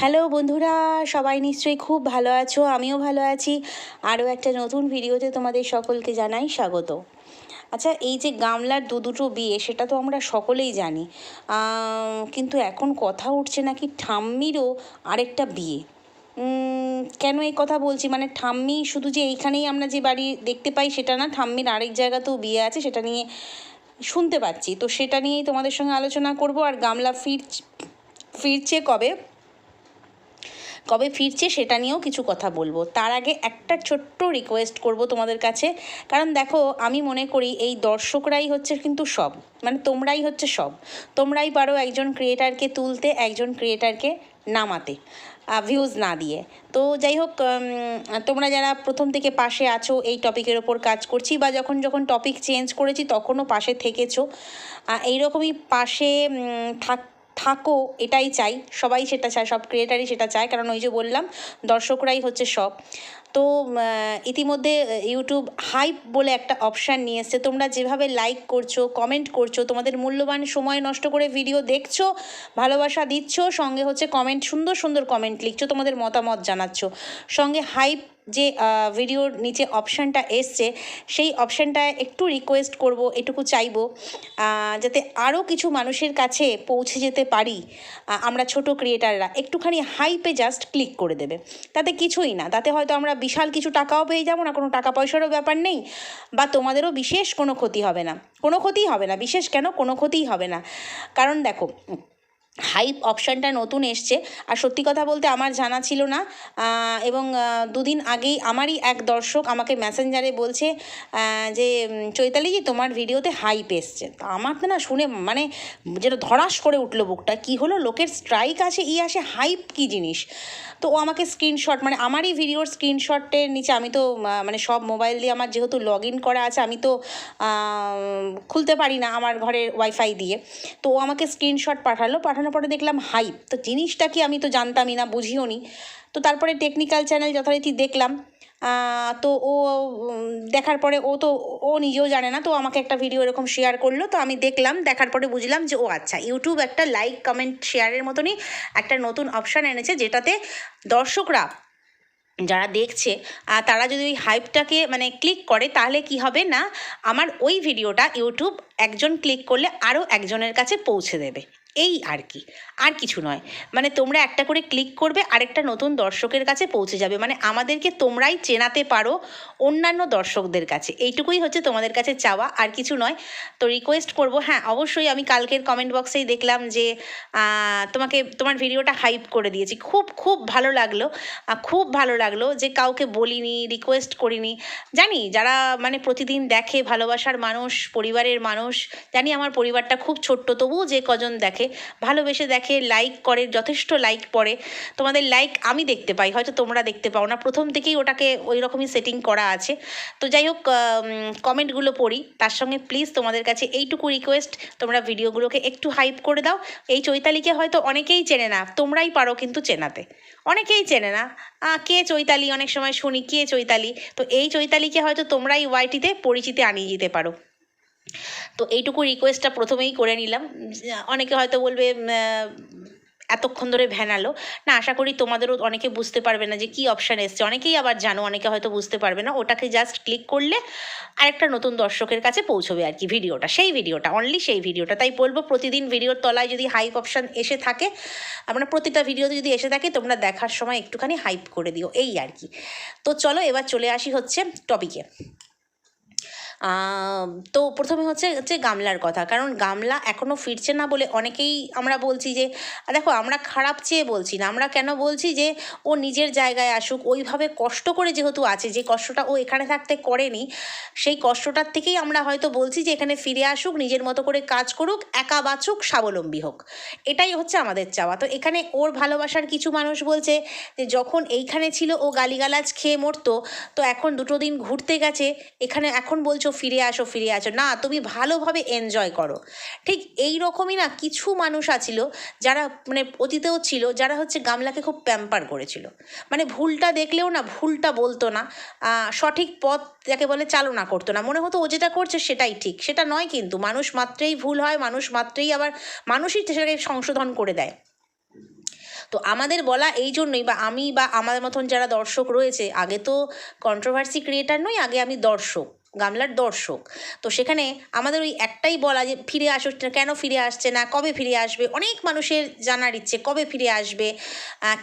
Hello বন্ধুরা, সবাই নিশ্চয়ই খুব ভালো আছো, আমিও ভালো আছি। আরও একটা নতুন ভিডিওতে তোমাদের সকলকে জানাই স্বাগত। আচ্ছা এই যে গামলার দু দুটো বিয়ে, সেটা তো আমরা সকলেই জানি। কিন্তু এখন কথা উঠছে নাকি ঠাম্মিরও আরেকটা বিয়ে। কেন এই কথা বলছি? মানে ঠাম্মি শুধু যে এইখানেই আমরা যে বাড়ি দেখতে পাই, সেটা না, ঠাম্মির আরেক জায়গাতেও বিয়ে আছে, সেটা নিয়ে শুনতে পাচ্ছি। তো সেটা নিয়েই তোমাদের সঙ্গে আলোচনা করব, আর গামলা ফির ফিরছে কবে? কবে ফিরছে সেটা নিয়েও কিছু কথা বলব। তার আগে একটা ছোট্ট রিকোয়েস্ট করব তোমাদের কাছে। কারণ দেখো, আমি মনে করি এই দর্শকরাই হচ্ছে কিন্তু সব। মানে তোমরাই হচ্ছে সব। তোমরাই পারো একজন ক্রিয়েটারকে তুলতে, একজন ক্রিয়েটারকে নামাতে ভিউজ না দিয়ে। তো যাই হোক তোমরা যারা প্রথম থেকে পাশে আছো এই টপিকের ওপর কাজ করছি বা যখন যখন টপিক চেঞ্জ করেছি তখনও পাশে থেকেছো। এইরকমই পাশে থাক থাকো, এটাই চাই। সবাই সেটা চায়, সব ক্রিয়েটারই সেটা চায়। কারণ ওই যে বললাম, দর্শকরাই হচ্ছে সব। তো ইতিমধ্যে ইউটিউব হাইপ বলে একটা অপশান নিয়ে এসছে। তোমরা যেভাবে লাইক করছ কমেন্ট করছ, তোমাদের মূল্যবান সময় নষ্ট করে ভিডিও দেখছ, ভালোবাসা দিচ্ছ, সঙ্গে হচ্ছে কমেন্ট সুন্দর সুন্দর কমেন্ট লিখছো, তোমাদের মতামত জানাচ্ছ। সঙ্গে হাইপ যে ভিডিওর নিচে অপশানটা এসছে, সেই অপশানটায় একটু রিকোয়েস্ট করব, এটুকু চাইব যাতে আরও কিছু মানুষের কাছে পৌঁছে যেতে পারি আমরা ছোট ক্রিয়েটাররা একটুখানি হাইপে জাস্ট ক্লিক করে দেবে। তাতে কিছুই না। তাতে হয়তো আমরা বিশাল কিছু টাকাও পেয়ে যাব না, কোনো টাকা পয়সারও ব্যাপার নেই, বা তোমাদেরও বিশেষ কোনো ক্ষতি হবে না। কোনো ক্ষতিই হবে না, বিশেষ কেন? কোনো ক্ষতিই হবে না। কারণ দেখো হাইপ অপশানটা নতুন এসছে। আর সত্যি কথা বলতে আমার জানা ছিল না। এবং দুদিন আগেই আমারই এক দর্শক আমাকে মেসেঞ্জারে বলছে যে চৈতালিজি তোমার ভিডিওতে হাইপ এসছে। তা আমার না শুনে মানে যেটা ধরাস করে উঠল বুকটা, কি হলো? লোকের স্ট্রাইক আছে, ই আসে হাইপ কি জিনিস? তো ও আমাকে স্ক্রিনশট মানে আমারই ভিডিওর স্ক্রিনশটের নিচে আমি তো মানে সব মোবাইল দিয়ে আমার যেহেতু লগ ইন করা আছে, আমি তো খুলতে পারি না আমার ঘরের ওয়াইফাই দিয়ে। তো ও আমাকে স্ক্রিনশট পাঠালো পাঠানোর পরে দেখলাম হাইপ তো জিনিসটা কি আমি তো জানতামই না, বুঝিও নি। তো তারপরে টেকনিক্যাল চ্যানেল যথারীতি দেখলাম। তো ও দেখার পরে ও তো, ও নিজেও জানে না, তো আমাকে একটা ভিডিও এরকম শেয়ার করল। তো আমি দেখলাম, দেখার পরে বুঝলাম যে, ও আচ্ছা ইউটিউব একটা লাইক কমেন্ট শেয়ারের মতনই একটা নতুন অপশান এনেছে, যেটাতে দর্শকরা যারা দেখছে তারা যদি ওই হাইপটাকে মানে ক্লিক করে, তাহলে কি হবে না, আমার ওই ভিডিওটা ইউটিউব একজন ক্লিক করলে আরও একজনের কাছে পৌঁছে দেবে। এই আর কি। আর কিছু নয়। মানে তোমরা একটা করে ক্লিক করবে, আরেকটা নতুন দর্শকের কাছে পৌঁছে যাবে। মানে আমাদেরকে তোমরাই চেনাতে পারো অন্যান্য দর্শকদের কাছে। এইটুকুই হচ্ছে তোমাদের কাছে চাওয়া, আর কিছু নয়। তো রিকোয়েস্ট করব হ্যাঁ অবশ্যই আমি কালকের কমেন্ট বক্সেই দেখলাম যে তোমাকে, তোমার ভিডিওটা হাইপ করে দিয়েছি। খুব খুব ভালো লাগল খুব ভালো লাগল যে কাউকে বলিনি রিকোয়েস্ট করিনি। জানি যারা মানে প্রতিদিন দেখে ভালোবাসার মানুষ, পরিবারের মানুষ, জানি আমার পরিবারটা খুব ছোট্ট, তবুও যে কজন দেখে ভালোবেসে দেখে লাইক করে, যথেষ্ট লাইক পড়ে। তোমাদের লাইক আমি দেখতে পাই, হয়তো তোমরা দেখতে পাও না। প্রথম থেকেই ওটাকে ওই রকমই সেটিং করা আছে। তো যাই হোক কমেন্টগুলো পড়ি। তার সঙ্গে প্লিজ তোমাদের কাছে এইটুকু রিকোয়েস্ট তোমরা ভিডিওগুলোকে একটু হাইপ করে দাও। এই চৈতালিকে হয়তো অনেকেই চেনে না, তোমরাই পারো কিন্তু চেনাতে। অনেকেই চেনে না কে চৈতালি? অনেক সময় শুনি, কে চৈতালি? তো এই চৈতালিকে হয়তো তোমরাই ওয়াইটিতে পরিচিতি আনিয়ে দিতে পারো। তো এইটুকু রিকোয়েস্টটা প্রথমেই করে নিলাম। অনেকে হয়তো বলবে এতক্ষণ ধরে ভ্যানালো না, আশা করি তোমাদেরও অনেকে বুঝতে পারবে না যে কী অপশান এসছে। অনেকেই আবার জানো, অনেকে হয়তো বুঝতে পারবে না। ওটাকে জাস্ট ক্লিক করলে আরেকটা নতুন দর্শকের কাছে পৌঁছবে আর কি ভিডিওটা। সেই ভিডিওটা অনলি সেই ভিডিওটা। তাই বলব, প্রতিদিন ভিডিওর তলায় যদি হাইপ অপশান এসে থাকে, আমরা প্রতিটা ভিডিওতে যদি এসে থাকে, তোমরা দেখার সময় একটুখানি হাইপ করে দিও। এই আর কি। তো চলো, এবার চলে আসি হচ্ছে টপিকে তো প্রথমে হচ্ছে হচ্ছে গামলার কথা। কারণ গামলা এখনও ফিরছে না বলে অনেকেই আমরা বলছি যে দেখো আমরা খারাপ চেয়ে বলছি না। আমরা কেন বলছি যে, ও নিজের জায়গায় আসুক। ওইভাবে কষ্ট করে যেহেতু আছে, যে কষ্টটা ও এখানে থাকতে করেনি, সেই কষ্টটার থেকেই আমরা হয়তো বলছি যে, এখানে ফিরে আসুক, নিজের মতো করে কাজ করুক, একা বাঁচুক, স্বাবলম্বী হোক। এটাই হচ্ছে আমাদের চাওয়া। তো এখানে ওর ভালোবাসার কিছু মানুষ বলছে যে, যখন এইখানে ছিল, ও গালিগালাজ খেয়ে মরতো, তো এখন দুটো দিন ঘুরতে গেছে। এখানে এখন বলছো ফিরে আসো ফিরে আসো। না, তুমি ভালোভাবে এনজয় করো। ঠিক এই রকমই না, কিছু মানুষ আছিল যারা মানে অতীতেও ছিল, যারা হচ্ছে গামলাকে খুব প্যাম্পার করেছিল। মানে ভুলটা দেখলেও না, ভুলটা বলতো না। সঠিক পথ যাকে বলে চালনা করতো না। মনে হতো ও যেটা করছে সেটাই ঠিক। সেটা নয় কিন্তু, মানুষ মাত্রেই ভুল হয়, মানুষ মাত্রেই আবার মানুষই সেটাকে সংশোধন করে দেয়। তো আমাদের বলা এই জন্যই বা আমি বা আমার মতন যারা দর্শক রয়েছে, আগে তো কন্ট্রোভার্সি ক্রিয়েটার নই, আগে আমি দর্শক। গামলার দর্শক। তো সেখানে আমাদের ওই একটাই বলা যে ফিরে আসো কেন ফিরে আসছে না, কবে ফিরে আসবে? অনেক মানুষের জানার ইচ্ছে, কবে ফিরে আসবে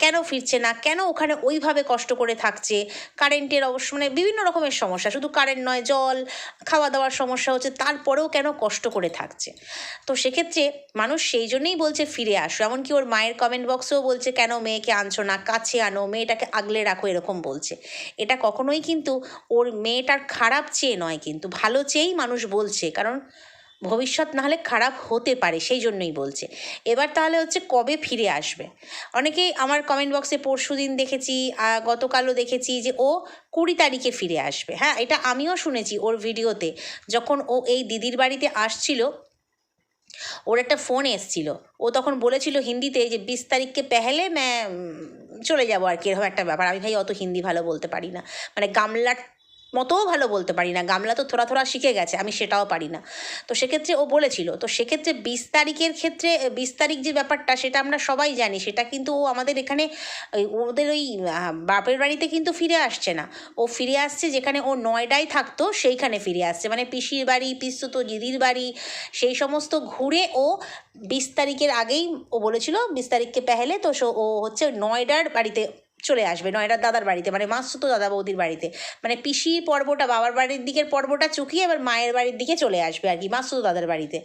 কেন ফিরছে না, কেন ওখানে ওইভাবে কষ্ট করে থাকছে? কারেন্টের অবশ্য মানে বিভিন্ন রকমের সমস্যা, শুধু কারেন্ট নয়, জল, খাওয়া দাওয়ার সমস্যা হচ্ছে, তারপরেও কেন কষ্ট করে থাকছে? তো সেক্ষেত্রে মানুষ সেই জন্যেই বলছে ফিরে আসো, এমনকি ওর মায়ের কমেন্ট বক্সেও বলছে, কেন মেয়েকে আনছো না, কাছে আনো, মেয়েটাকে আগলে রাখো, এরকম বলছে। এটা কখনোই কিন্তু ওর মেয়েটার খারাপ চেয়ে নয় কিন্তু ভালো চেয়েই মানুষ বলছে, কারণ ভবিষ্যৎ না হলে খারাপ হতে পারে, সেই জন্যই বলছে। এবার তাহলে হচ্ছে কবে ফিরে আসবে? অনেকেই আমার কমেন্ট বক্সে পরশু দিন দেখেছি গতকালও দেখেছি যে ও কুড়ি তারিখে ফিরে আসবে। হ্যাঁ এটা আমিও শুনেছি ওর ভিডিওতে, যখন ও এই দিদির বাড়িতে আসছিল, ওর একটা ফোন এসছিল। ও তখন বলেছিল হিন্দিতে যে, বিশ তারিখকে পেহেলে ম্যা চলে যাব আর কি, এরকম একটা ব্যাপার। আমি ভাই অত হিন্দি ভালো বলতে পারি না। মানে গামলার মতোও ভালো বলতে পারি না। গামলা তো থোড়া থোড়া শিখে গেছে, আমি সেটাও পারি না। তো সেক্ষেত্রে ও বলেছিল, তো সেক্ষেত্রে বিশ তারিখের ক্ষেত্রে, বিশ তারিখ যে ব্যাপারটা, সেটা আমরা সবাই জানি, সেটা কিন্তু ও আমাদের এখানে ওদের ওই বাপের বাড়িতে কিন্তু ফিরে আসছে না। ও ফিরে আসছে যেখানে ও নয়ডায় থাকতো, সেইখানে ফিরে আসছে। মানে পিসির বাড়ি পিস্তুত দিদির বাড়ি, সেই সমস্ত ঘুরে ও বিশ তারিখের আগেই ও বলেছিল, বিশ তারিখকে পেহেলে তো ও হচ্ছে নয়ডার বাড়িতে চলে আসবে, নয়রার দাদার বাড়িতে মানে মাসুতো দাদা বৌদির বাড়িতে। মানে পিসির পর্বটা, বাবার বাড়ির দিকের পর্বটা চুকিয়ে এবার মায়ের বাড়ির দিকে চলে আসবে আর কি মাসুতো দাদার বাড়িতে।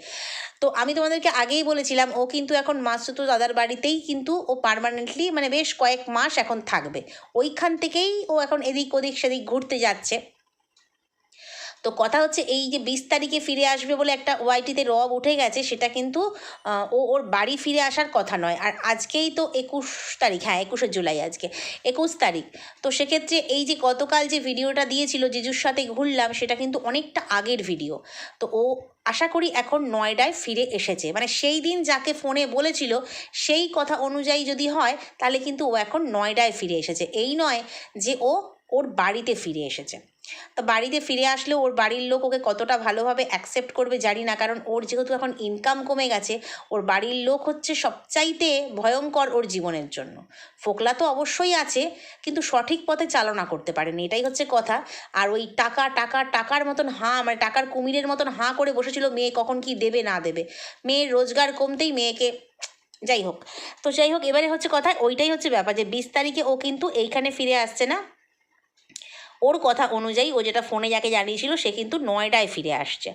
তো আমি তোমাদেরকে আগেই বলেছিলাম, ও কিন্তু এখন মাসুতো দাদার বাড়িতেই কিন্তু ও পারমানেন্টলি মানে বেশ কয়েক মাস এখন থাকবে। ওইখান থেকেই ও এখন এদিক ওদিক সেদিক ঘুরতে যাচ্ছে। তো কথা হচ্ছে এই যে বিশ তারিখে ফিরে আসবে বলে একটা ওয়াইটিতে রব উঠে গেছে, সেটা কিন্তু ও ওর বাড়ি ফিরে আসার কথা নয়। আর আজকেই তো একুশ তারিখ হ্যাঁ একুশে জুলাই আজকে, একুশ তারিখ। তো সেক্ষেত্রে এই যে গতকাল যে ভিডিওটা দিয়েছিল জিজুর সাথে ঘুরলাম, সেটা কিন্তু অনেকটা আগের ভিডিও। তো ও আশা করি এখন নয়ডায় ফিরে এসেছে। মানে সেই দিন যাকে ফোনে বলেছিল, সেই কথা অনুযায়ী যদি হয়, তাহলে কিন্তু ও এখন নয়ডায় ফিরে এসেছে। এই নয় যে ও ওর বাড়িতে ফিরে এসেছে। তো বাড়িতে ফিরে আসলে ওর বাড়ির লোক ওকে কতটা ভালোভাবে অ্যাকসেপ্ট করবে জানি না, কারণ ওর যেহেতু এখন ইনকাম কমে গেছে, ওর বাড়ির লোক হচ্ছে সবচাইতে ভয়ঙ্কর ওর জীবনের জন্য। ফোকলা তো অবশ্যই আছে, কিন্তু সঠিক পথে চালনা করতে পারেনি, এটাই হচ্ছে কথা। আর ওই টাকা টাকা, টাকার মতন হাঁ মানে টাকার কুমিরের মতন হাঁ করে বসেছিল, মেয়ে কখন কি দেবে, না দেবে। মেয়ের রোজগার কমতেই মেয়েকে, যাই হোক। তো যাই হোক, এবারে হচ্ছে কথা, ওইটাই হচ্ছে ব্যাপার যে বিশ তারিখে ও কিন্তু এইখানে ফিরে আসছে না। ওর কথা অনুযায়ী ও যেটা ফোনে যাকে জানিয়েছিল সে কিন্তু নয়ডায় ফিরে আসছে।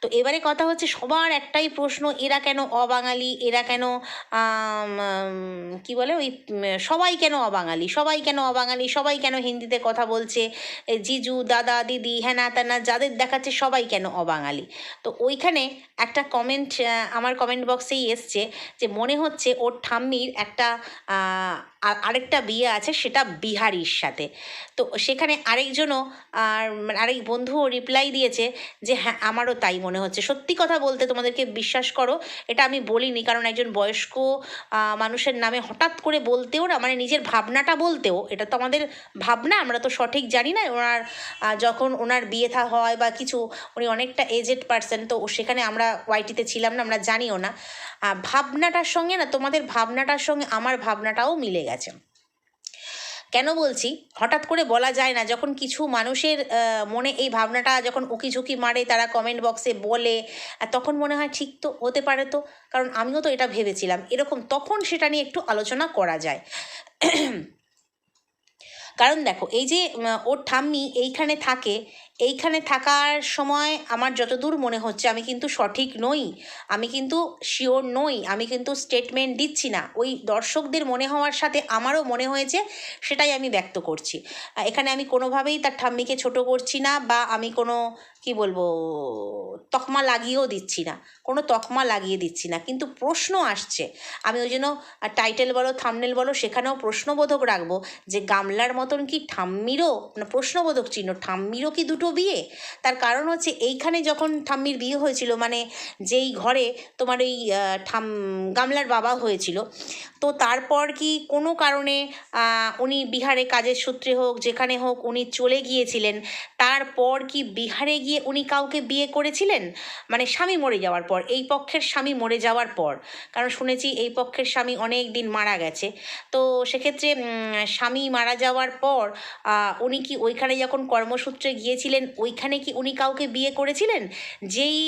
তো এবারে কথা হচ্ছে সবার একটাই প্রশ্ন, এরা কেন অবাঙালি? এরা কেন কি বলে ওই সবাই কেন অবাঙালি? সবাই কেন অবাঙালি? সবাই কেন হিন্দিতে কথা বলছে? জিজু, দাদা, দিদি হ্যানা ত্যানা যাদের দেখাচ্ছে সবাই কেন অবাঙালি? তো ওইখানে একটা কমেন্ট আমার কমেন্ট বক্সেই এসছে যে মনে হচ্ছে ওর ঠাম্মির একটা আরেকটা বিয়ে আছে, সেটা বিহারির সাথে। তো সেখানে আরেকজনও আর মানে আরেক বন্ধুও রিপ্লাই দিয়েছে যে হ্যাঁ আমারও তাই মনে হচ্ছে। সত্যি কথা বলতে তোমাদেরকে বিশ্বাস করো, এটা আমি বলিনি। কারণ একজন বয়স্ক মানুষের নামে হঠাৎ করে বলতেও না মানে নিজের ভাবনাটা বলতেও, এটা তো আমাদের ভাবনা, আমরা তো সঠিক জানি না। ওনার যখন ওনার বিয়ে থা হয় বা কিছু, উনি অনেকটা এজেড পার্সন তো সেখানে আমরা ওয়াইটিতে ছিলাম না, আমরা জানিও না। ভাবনাটার সঙ্গে না, তোমাদের ভাবনাটার সঙ্গে আমার ভাবনাটাও মিলে গেছে। কেন বলছি? হঠাৎ করে বলা যায় না। যখন কিছু মানুষের মনে এই ভাবনাটা যখন উকি ঝুঁকি মারে, তারা কমেন্ট বক্সে বলে তখন মনে হয় ঠিক তো হতে পারে তো। কারণ আমিও তো এটা ভেবেছিলাম। এরকম তখন সেটা নিয়ে একটু আলোচনা করা যায়। কারণ দেখো, এই যে ওর ঠাম্মি এইখানে থাকে এইখানে থাকার সময় আমার যতদূর মনে হচ্ছে, আমি কিন্তু সঠিক নই, আমি কিন্তু শিওর নই, আমি কিন্তু স্টেটমেন্ট দিচ্ছি না। ওই দর্শকদের মনে হওয়ার সাথে আমারও মনে হয়েছে, সেটাই আমি ব্যক্ত করছি। এখানে আমি কোনোভাবেই তার ঠাম্মিকে ছোট করছি না বা আমি কোনো, কি বলব, তকমা লাগিয়েও দিচ্ছি না, কোনো তকমা লাগিয়ে দিচ্ছি না। কিন্তু প্রশ্ন আসছে, আমি ওই জন্য টাইটেল বলো থামনেল বলো, সেখানেও প্রশ্নবোধক রাখব যে, গামলার মতন কি ঠাম্মিরও মানে প্রশ্নবোধক চিহ্ন, ঠাম্মিরও কি দুটো দুটো বিয়ে? তার কারণ হচ্ছে এইখানে যখন ঠাম্মির বিয়ে হয়েছিল মানে যেই ঘরে তোমার ওই ঠাম, গামলার বাবা হয়েছিল, তো তারপর কি কোনো কারণে উনি বিহারে কাজের সূত্রে হোক, যেখানে হোক উনি চলে গিয়েছিলেন, তারপর কি বিহারে গিয়ে উনি কাউকে বিয়ে করেছিলেন? মানে স্বামী মরে যাওয়ার পর, এই পক্ষের স্বামী মরে যাওয়ার পর। কারণ শুনেছি এই পক্ষের স্বামী অনেক দিন মারা গেছে। তো সেক্ষেত্রে স্বামী মারা যাওয়ার পর উনি কি ওইখানে যখন কর্মসূত্রে গিয়েছিলেন ওইখানে কি উনি কাউকে বিয়ে করেছিলেন? যেই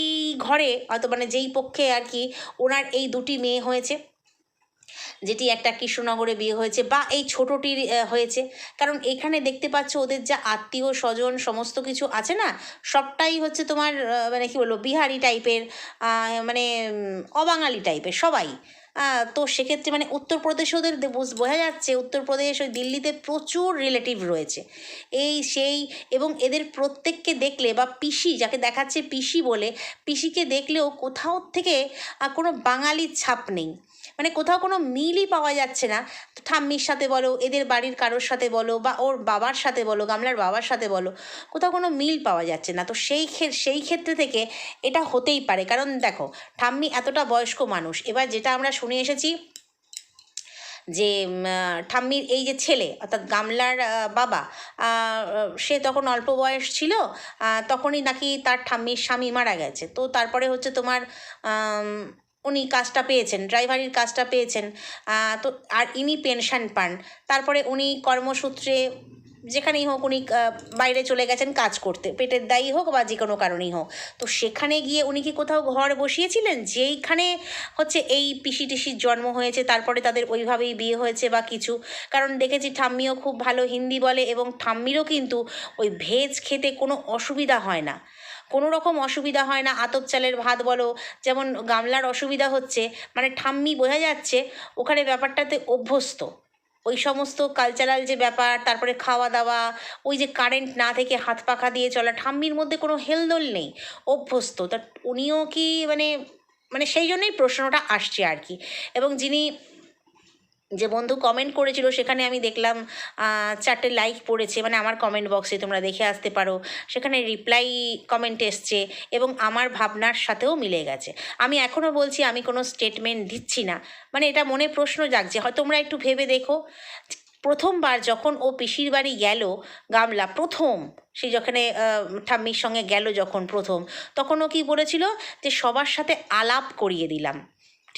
ঘরে, হয়তো মানে যেই পক্ষে আর কি ওনার এই দুটি মেয়ে হয়েছে, যেটি একটা কৃষ্ণনগরে বিয়ে হয়েছে বা এই ছোটোটির হয়েছে। কারণ এখানে দেখতে পাচ্ছ ওদের যা আত্মীয় স্বজন সমস্ত কিছু আছে না, সবটাই হচ্ছে তোমার মানে কি বলব, বিহারি টাইপের মানে অবাঙালি টাইপের সবাই। তো সেক্ষেত্রে মানে উত্তরপ্রদেশ ওদের বোঝা যাচ্ছে উত্তরপ্রদেশ ওই দিল্লিতে প্রচুর রিলেটিভ রয়েছে। এই সেই এবং এদের প্রত্যেককে দেখলে বা পিসি যাকে দেখাচ্ছে পিসি বলে, পিসিকে দেখলেও কোথাও থেকে কোনো বাঙালির ছাপ নেই। মানে কোথাও কোনো মিলই পাওয়া যাচ্ছে না। ঠাম্মির সাথে বলো, এদের বাড়ির কারোর সাথে বলো বা ওর বাবার সাথে বলো, গামলার বাবার সাথে বলো, কোথাও কোনো মিল পাওয়া যাচ্ছে না। তো সেই সেই ক্ষেত্রে থেকে এটা হতেই পারে। কারণ দেখো, ঠাম্মি এতটা বয়স্ক মানুষ। এবার যেটা আমরা শুনে এসেছি যে ঠাম্মির এই যে ছেলে, অর্থাৎ গামলার বাবা সে তখন অল্প বয়স ছিল তখনই নাকি তার ঠাম্মির স্বামী মারা গেছে। তো তারপরে হচ্ছে তোমার উনি কাজটা পেয়েছেন, ড্রাইভারির কাজটা পেয়েছেন তো আর ইনি পেনশন পান। তারপরে উনি কর্মসূত্রে যেখানেই হোক উনি বাইরে চলে গেছেন কাজ করতে। পেটের দায়ী হোক বা যে কোনো কারণেই হোক। তো সেখানে গিয়ে উনি কি কোথাও ঘর বসিয়েছিলেন? যেইখানে হচ্ছে এই পিসি টিসির জন্ম হয়েছে, তারপরে তাদের ওইভাবেই বিয়ে হয়েছে বা কিছু। কারণ দেখেছি ঠাম্মিও খুব ভালো হিন্দি বলে এবং ঠাম্মিরও কিন্তু ওই ভেজ খেতে কোনো অসুবিধা হয় না। কোনো রকম অসুবিধা হয় না, আতপ চালের ভাত বলো, যেমন গামলার অসুবিধা হচ্ছে মানে ঠাম্মি বোঝা যাচ্ছে ওখানে ব্যাপারটাতে অভ্যস্ত। ওই সমস্ত কালচারাল যে ব্যাপার, তারপরে খাওয়া দাওয়া ওই যে কারেন্ট না থেকে হাত পাখা দিয়ে চলা, ঠাম্মির মধ্যে কোনো হেলদোল নেই, অভ্যস্ত। তা উনিও কি মানে মানে সেই জন্যই প্রশ্নটা আসছে আর কি। এবং যিনি যে বন্ধু কমেন্ট করেছিল, সেখানে আমি দেখলাম চারটে লাইক পড়েছে মানে আমার কমেন্ট বক্সে তোমরা দেখে আসতে পারো। সেখানে রিপ্লাই কমেন্ট এসছে এবং আমার ভাবনার সাথেও মিলে গেছে। আমি এখনও বলছি, আমি কোনো স্টেটমেন্ট দিচ্ছি না। মানে এটা মনে প্রশ্ন জাগছে, হয় তোমরা একটু ভেবে দেখো। প্রথমবার যখন ও পিসির বাড়ি গেল, গামলা প্রথম সেই যখানে ঠাম্মির সঙ্গে গেল যখন প্রথম, তখন ও কী বলেছিল যে সবার সাথে আলাপ করিয়ে দিলাম।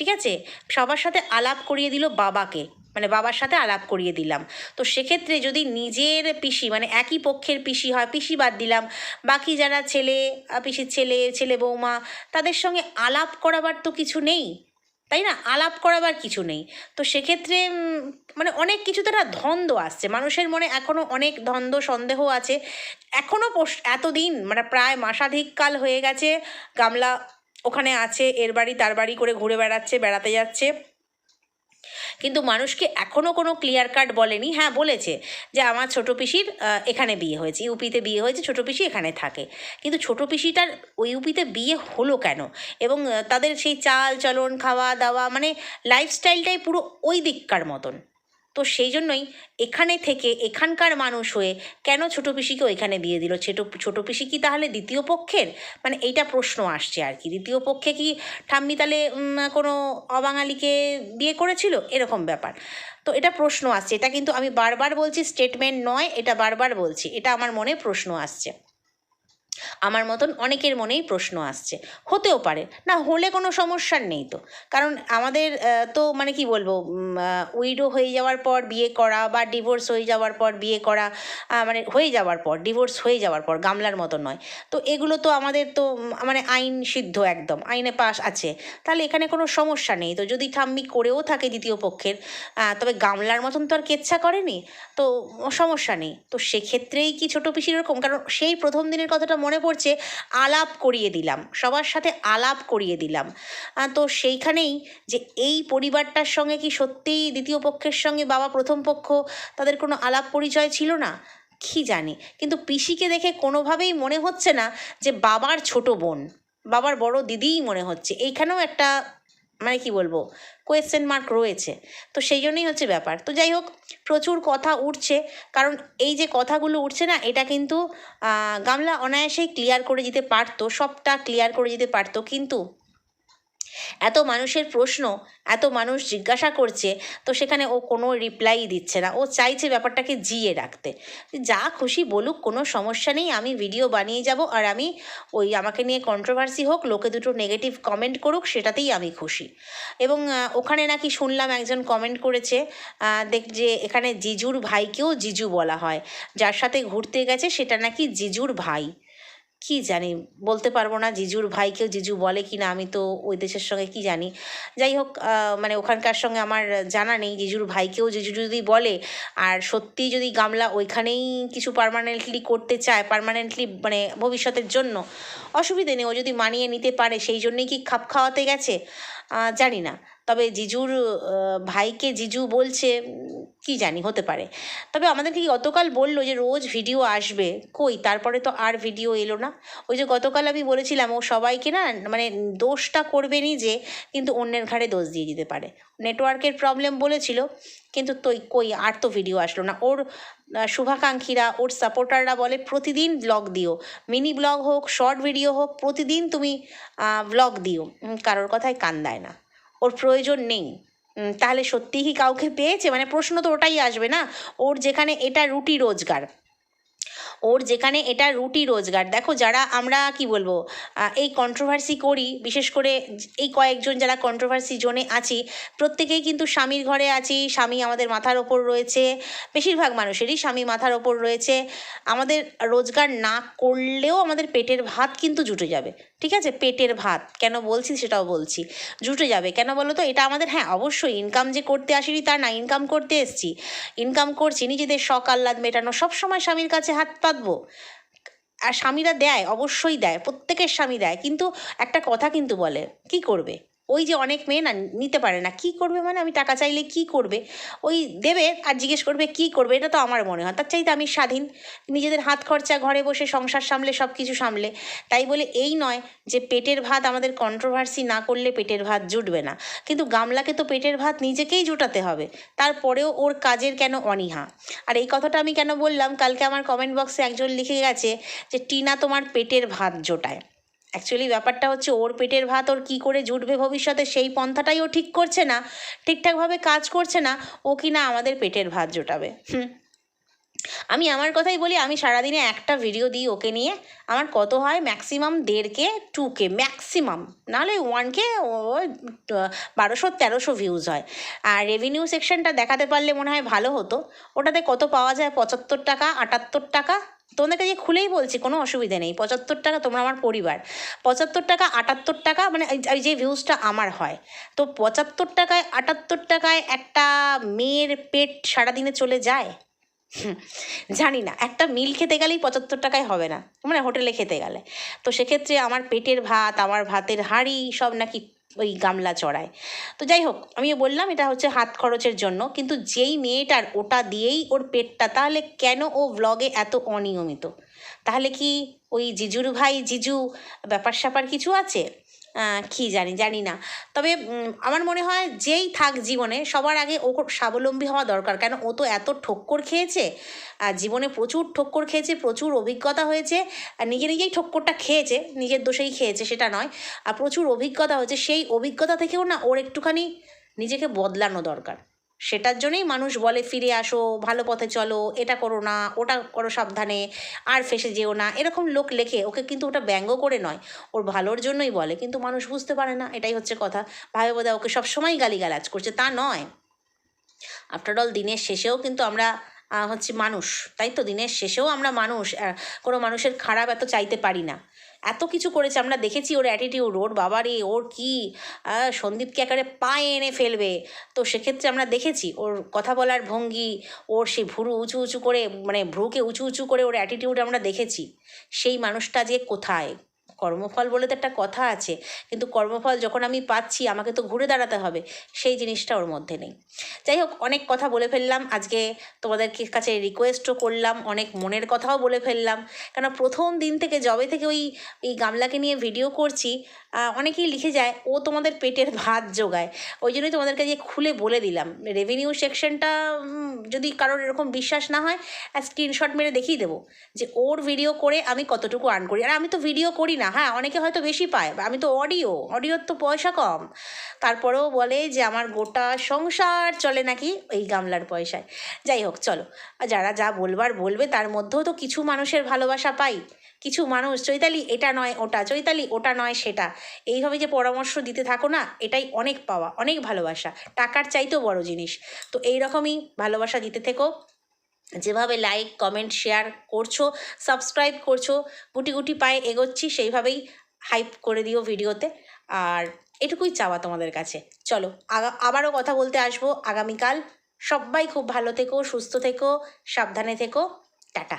ঠিক আছে? সবার সাথে আলাপ করিয়ে দিল বাবাকে। মানে বাবার সাথে আলাপ করিয়ে দিলাম। তো সেক্ষেত্রে যদি নিজের পিসি মানে একই পক্ষের পিসি হয়, পিসি বাদ দিলাম। বাকি যারা ছেলে পিসির ছেলে ছেলে বৌমা, তাদের সঙ্গে আলাপ করাবার তো কিছু নেই। তাই না? আলাপ করাবার কিছু নেই। তো সেক্ষেত্রে মানে অনেক কিছু তো ধন্দ আসছে। মানুষের মনে এখনও অনেক ধন্দ সন্দেহ আছে। এখনও এতদিন মানে প্রায় মাসাধিক কাল হয়ে গেছে, গামলা ওখানে আছে, এর বাড়ি তার বাড়ি করে ঘুরে বেড়াচ্ছে, বেড়াতে যাচ্ছে। কিন্তু মানুষকে এখনও কোনো ক্লিয়ার কাট বলেনি। হ্যাঁ বলেছে যে আমার ছোটো পিসির এখানে বিয়ে হয়েছে, ইউপিতে বিয়ে হয়েছে, ছোটো পিসি এখানে থাকে। কিন্তু ছোটো পিসিটার ওই ইউপিতে বিয়ে হলো কেন? এবং তাদের সেই চাল চলন, খাওয়া দাওয়া মানে লাইফস্টাইলটাই পুরো ওই দিককার মতন। তো সেই জন্যই এখানে থেকে এখানকার মানুষ হয়ে কেন ছোটো পিসিকে ওইখানে দিয়ে দিল? ছোটো ছোটো পিসি কি তাহলে দ্বিতীয় পক্ষের? মানে এইটা প্রশ্ন আসছে আর কি। দ্বিতীয় পক্ষে কি ঠাম্মি তাহলে কোনো অবাঙালিকে বিয়ে করেছিল? এরকম ব্যাপার। তো এটা প্রশ্ন আসছে। এটা কিন্তু আমি বারবার বলছি স্টেটমেন্ট নয়, এটা বারবার বলছি। এটা আমার মনে প্রশ্ন আসছে। আমার মতন অনেকের মনেই প্রশ্ন আসছে। হতেও পারে, না হলে কোনো সমস্যার নেই তো। কারণ আমাদের তো মানে কি বলব উইডো হয়ে যাওয়ার পর বিয়ে করা বা ডিভোর্স হয়ে যাওয়ার পর বিয়ে করা মানে হয়ে যাওয়ার পর ডিভোর্স হয়ে যাওয়ার পর গামলার মতো নয়। তো এগুলো তো আমাদের তো মানে আইন সিদ্ধ একদম, আইনে পাশ আছে। তাহলে এখানে কোনো সমস্যা নেই তো। যদি ঠাম্মি করেও থাকে দ্বিতীয় পক্ষের তবে গামলার মতন তো আর কেচ্ছা করেনি, তো সমস্যা নেই। তো সেক্ষেত্রেই কি ছোটো পিসির এরকম? কারণ সেই প্রথম দিনের কথাটা মনে পড়ছে আলাপ করিয়ে দিলাম, সবার সাথে আলাপ করিয়ে দিলাম। তো সেইখানেই যে এই পরিবারটার সঙ্গে কি সত্যিই দ্বিতীয় পক্ষের সঙ্গে বাবা প্রথম পক্ষ তাদের কোনো আলাপ পরিচয় ছিল না? কি জানি। কিন্তু পিসিকে দেখে কোনোভাবেই মনে হচ্ছে না যে বাবার ছোট বোন, বাবার বড় দিদিই মনে হচ্ছে। এইখানেও একটা মানে কি বলব? কোয়েশ্চেন মার্ক রয়েছে। তো সেই জন্যই হচ্ছে ব্যাপার। তো যাই হোক, প্রচুর কথা উঠছে। কারণ এই যে কথাগুলো উঠছে না, এটা কিন্তু গামলা অনায়াসেই ক্লিয়ার করে দিতে পারতো, সবটা ক্লিয়ার করে দিতে পারতো। কিন্তু এত মানুষের প্রশ্ন, এত মানুষ জিজ্ঞাসা করছে, তো সেখানে ও কোনো রিপ্লাই দিচ্ছে না। ও চাইছে ব্যাপারটাকে জিয়ে রাখতে। যা খুশি বলুক, কোনো সমস্যা নেই, আমি ভিডিও বানিয়ে যাব আর আমি ওই আমাকে নিয়ে কন্ট্রোভার্সি হোক, লোকে দুটো নেগেটিভ কমেন্ট করুক, সেটাতেই আমি খুশি। এবং ওখানে নাকি শুনলাম একজন কমেন্ট করেছে দেখ যে এখানে জিজুর ভাইকেও জিজু বলা হয়। যার সাথে ঘুরতে গেছে, সেটা নাকি জিজুর ভাই। কি জানি, বলতে পারব না জিজুর ভাইকেও জিজু বলে কি না আমি তো ওই দেশের সঙ্গে কি জানি। যাই হোক মানে ওখানকার সঙ্গে আমার জানা নেই, জিজুর ভাইকেও জিজু যদি বলে, আর সত্যি যদি গামলা ওইখানেই কিছু পার্মানেন্টলি করতে চায় পারমানেন্টলি মানে ভবিষ্যতের জন্য, অসুবিধে নেই, ও যদি মানিয়ে নিতে পারে, সেই জন্যই কি খাপ খাওয়াতে গেছে? জানি না। তবে জিজুর ভাইকে জিজু বলছে কি জানি, হতে পারে। তবে আমাদেরকে গতকাল বলল যে রোজ ভিডিও আসবে। কই? তারপরে তো আর ভিডিও এলো না। ওই যে গতকাল আমি বলেছিলাম, ও সবাইকে না মানে দোষটা করবে নিজে কিন্তু অন্যের ঘাড়ে দোষ দিয়ে দিতে পারে। নেটওয়ার্কের প্রবলেম বলেছিল, কিন্তু তো কই, আর তো ভিডিও আসলো না। ওর শুভাকাঙ্ক্ষীরা, ওর সাপোর্টাররা বলে, প্রতিদিন ব্লগ দিও। মিনি ব্লগ হোক শর্ট ভিডিও হোক, প্রতিদিন তুমি ব্লগ দিও। কারোর কথায় কান দেয় না। ওর প্রয়োজন নেই। তাহলে সত্যিই কি কাউকে পেয়েছে? মানে প্রশ্ন তো ওটাই আসবে না। ওর যেখানে এটা রুটি রোজগার। ওর যেখানে এটা রুটি রোজগার। দেখো যারা আমরা কি বলব এই কন্ট্রোভার্সি করি, বিশেষ করে এই কয়েকজন যারা কন্ট্রোভার্সি জোনে আছি, প্রত্যেকেই কিন্তু স্বামীর ঘরে আছি, স্বামী আমাদের মাথার ওপর রয়েছে, বেশিরভাগ মানুষেরই স্বামী মাথার ওপর রয়েছে। আমাদের রোজগার না করলেও আমাদের পেটের ভাত কিন্তু জুটে যাবে। ঠিক আছে? পেটের ভাত। কেন বলছি সেটাও বলছি। জুটে যাবে। কেন বলো তো? এটা আমাদের হ্যাঁ অবশ্যই ইনকাম যে করতে আসিনি তা না ইনকাম করতে এসছি। ইনকাম করছি, নিজেদের শখ আহ্লাদ মেটানো, সবসময় স্বামীর কাছে হাত পাতবো আর স্বামীরা দেয়, অবশ্যই দেয়, প্রত্যেকের স্বামী দেয়, কিন্তু একটা কথা কিন্তু বলে, কি করবে? ওই যে অনেক মেয়ে না নিতে পারে না। কি করবে মানে আমি টাকা চাইলে কি করবে? ওই দেবে আর জিজ্ঞেস করবে কি করবে? এটা তো আমার মনে হয়। তার চাইতে আমি স্বাধীন। নিজেদের হাত খরচা, ঘরে বসে সংসার সামলে সব কিছু সামলে। তাই বলে এই নয় যে পেটের ভাত আমাদের কন্ট্রোভার্সি না করলে পেটের ভাত জুটবে না। কিন্তু গামলাকে তো পেটের ভাত নিজেকেই জোটাতে হবে। তারপরেও ওর কাজের কেন অনীহা? আর এই কথাটা আমি কেন বললাম? কালকে আমার কমেন্ট বক্সে একজন লিখে গেছে যে, টিনা তোমার পেটের ভাত জোটায়। অ্যাকচুয়ালি ব্যাপারটা হচ্ছে ওর পেটের ভাত ওর কী করে জুটবে ভবিষ্যতে সেই পন্থাটাই ও ঠিক করছে না, ঠিকঠাকভাবে কাজ করছে না, ও কি না আমাদের পেটের ভাত জোটাবে? হুম। আমি আমার কথাই বলি, আমি সারাদিনে একটা ভিডিও দিই ওকে নিয়ে, আমার কত হয়? ম্যাক্সিমাম দেড় কে টু কে ম্যাক্সিমাম নাহলে ওয়ান কে বারোশো, তেরোশো ভিউজ হয়। আর রেভিনিউ সেকশনটা দেখাতে পারলে মনে হয় ভালো হতো। ওটাতে কত পাওয়া যায়? পঁচাত্তর টাকা, আটাত্তর টাকা তোমাদেরকে যে খুলেই বলছি, কোনো অসুবিধে নেই। পঁচাত্তর টাকা তোমরা আমার পরিবার। পঁচাত্তর টাকা, আটাত্তর টাকা মানে এই- যে ভিউজটা আমার হয়। তো পঁচাত্তর টাকায়, আটাত্তর টাকায় একটা মেয়ের পেট সারাদিনে চলে যায়? জানি না। একটা মিল খেতে গেলেই পঁচাত্তর টাকায় হবে না। মানে হোটেলে খেতে গেলে। তো সেক্ষেত্রে আমার পেটের ভাত, আমার ভাতের হাঁড়ি সব নাকি ওই গামলা চড়ায়। তো যাই হোক আমি বললাম এটা হচ্ছে হাত খরচের জন্য, কিন্তু যেই মেয়েটার ওটা দিয়েই ওর পেটটা, তাহলে কেন ও ব্লগে এত অনিয়মিত? তাহলে কি ওই জিজুর ভাই, জিজু ব্যাপার স্যাপার কিছু আছে? কি জানি জানি না। তবে আমার মনে হয় যেই থাক জীবনে, সবার আগে ও স্বাবলম্বী হওয়া দরকার। কেন, ও তো এত ঠক্কর খেয়েছে আর জীবনে প্রচুর ঠক্কর খেয়েছে, প্রচুর অভিজ্ঞতা হয়েছে, আর নিজে নিজেই ঠক্করটা খেয়েছে, নিজের দোষেই খেয়েছে, সেটা নয়। আর প্রচুর অভিজ্ঞতা হয়েছে, সেই অভিজ্ঞতা থেকেও না, ওর একটুখানি নিজেকে বদলানো দরকার। সেটার জন্যই মানুষ বলে, ফিরে আসো, ভালো পথে চলো, এটা করো না, ওটা করো সাবধানে, আর ফেসে যেও না। এরকম লোক লেখে, ওকে কিন্তু ওটা ব্যঙ্গ করে নয়। ওর ভালোর জন্যই বলে, কিন্তু মানুষ বুঝতে পারে না, এটাই হচ্ছে কথা। ভাবে বোধহয় ওকে সবসময় গালিগালাজ করছে, তা নয়। আফটার অল দিনের শেষেও কিন্তু আমরা হচ্ছে মানুষ। তাই তো? দিনের শেষেও আমরা মানুষ কোনো মানুষের খারাপ এত চাইতে পারি না। এত কিছু করেছে, আমরা দেখেছি ওর অ্যাটিটিউড ওর বাবারে, ওর কি সন্দীপকে একেবারে পায়ে এনে ফেলবে। তো সেক্ষেত্রে আমরা দেখেছি ওর কথা বলার ভঙ্গি, ওর সেই ভুরু উঁচু উঁচু করে মানে ভ্রুকে উঁচু উঁচু করে ওর অ্যাটিটিউড আমরা দেখেছি। সেই মানুষটা যে কোথায়? কর্মফল বলে তো একটা কথা আছে, কিন্তু কর্মফল যখন আমি পাচ্ছি আমাকে তো ঘুরে দাঁড়াতে হবে, সেই জিনিসটা ওর মধ্যে নেই। যাই হোক, অনেক কথা বলে ফেললাম, আজকে তোমাদের কাছে রিকোয়েস্টও করলাম, অনেক মনের কথাও বলে ফেললাম, কেন প্রথম দিন থেকে জবে থেকে ওই, এই গামলাকে নিয়ে ভিডিও করছি অনেকেই লিখে যায়, ও তোমাদের পেটের ভাত জোগায়, ওই জন্যই তোমাদের কাছে খুলে বলে দিলাম। রেভিনিউ সেকশনটা যদি কারোর এরকম বিশ্বাস না হয় স্ক্রিনশট মেরে দেখিয়ে দেবো, যে ওর ভিডিও করে আমি কতটুকু আর্ন করি। আর আমি তো ভিডিও করি না হ্যাঁ অনেকে হয়তো বেশি পায়। আমি তো অডিও, অডিওর তো পয়সা কম। তারপরেও বলে যে, আমার গোটা সংসার চলে নাকি এই গামলার পয়সায়? যাই হোক, চলো। আর যারা যা বলবার বলবে, তার মধ্যেও তো কিছু মানুষের ভালোবাসা পাই। কিছু মানুষ, চৈতালি এটা নয়, ওটা, চৈতালি ওটা নয়, সেটা। এইভাবে যে পরামর্শ দিতে থাকো না, এটাই অনেক পাওয়া, অনেক ভালোবাসা। টাকার চাইতেও বড় জিনিস। তো এই রকমই ভালোবাসা দিতে থেকো। যেভাবে লাইক কমেন্ট শেয়ার করছ সাবস্ক্রাইব করছ, গুটি গুটি পায়ে এগোচ্ছি, সেইভাবেই হাইপ করে দিও ভিডিওতে। আর এটুকুই চাওয়া তোমাদের কাছে। চলো আবারও কথা বলতে আসব। আগামীকাল সবাই খুব ভালো থেকো, সুস্থ থেকো, সাবধানে থেকো। টাটা।